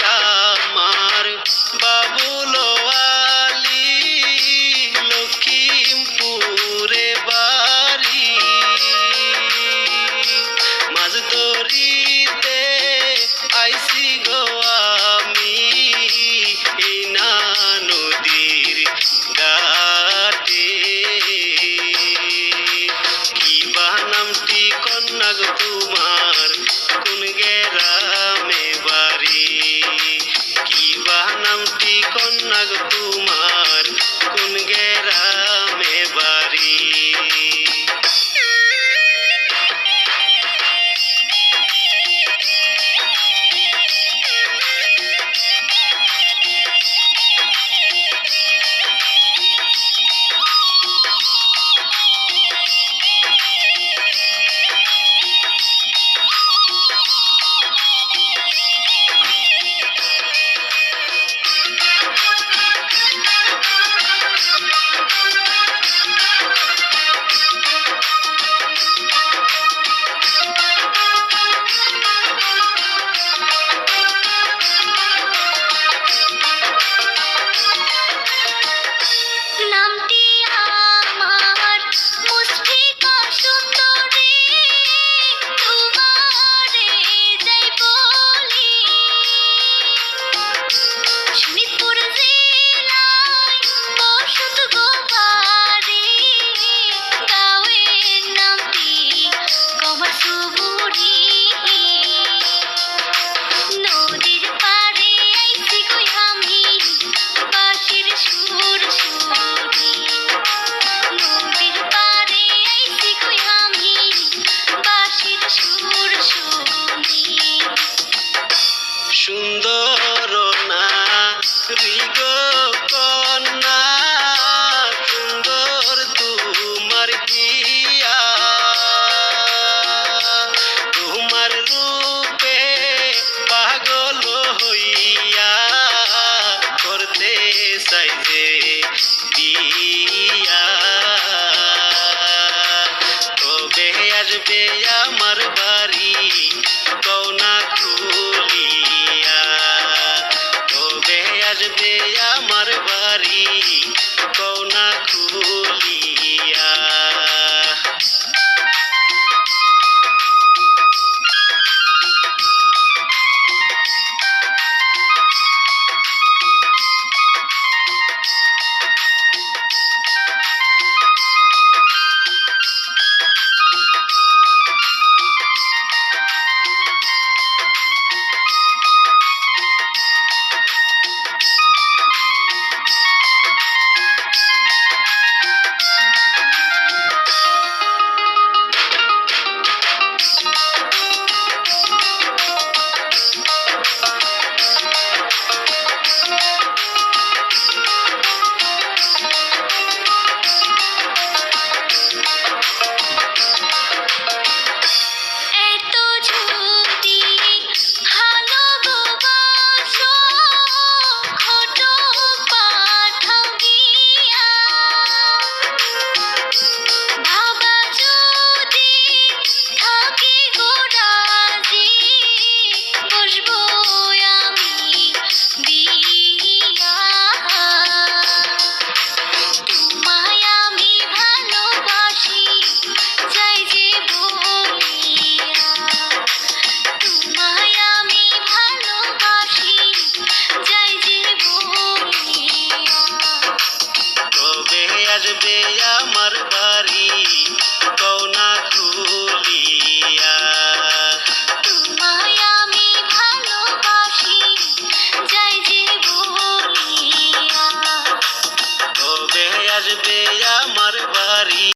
আমার বাবুল আলী লখিমপুরে বাড়ি। মাঝ দরিতে আইসি গো আমি এই না নদীর গাটে কি বা নামটি কন্যা গো আসবে আমার বাড়ি।